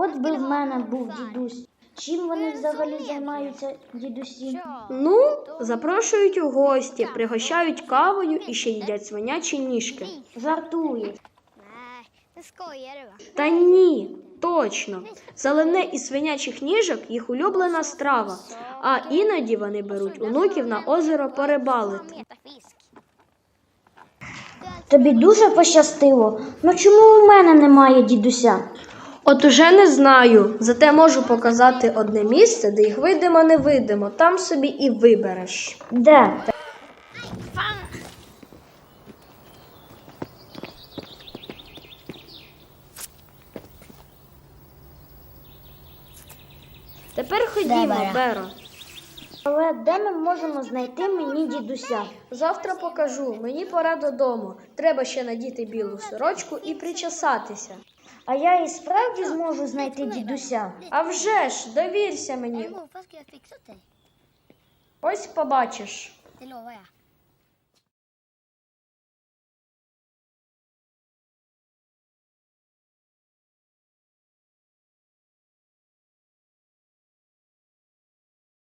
От би в мене був дідусь. Чим вони взагалі займаються, дідусі? Ну, запрошують у гості, пригощають кавою і ще їдять свинячі ніжки. Va? Та ні, точно. Заливне із свинячих ніжок їх улюблена страва, а іноді вони беруть онуків на озеро порибалити. Тобі дуже пощастило. Ну чому у мене немає дідуся? От уже не знаю, зате можу показати одне місце, де їх видимо невидимо, там собі і вибереш. Де? Тепер ходімо, Беро. Але де ми можемо знайти мені дідуся? Завтра покажу. Мені пора додому. Треба ще надіти білу сорочку і причесатися. А я і справді зможу знайти дідуся. А вже ж, довірся мені. Ось побачиш.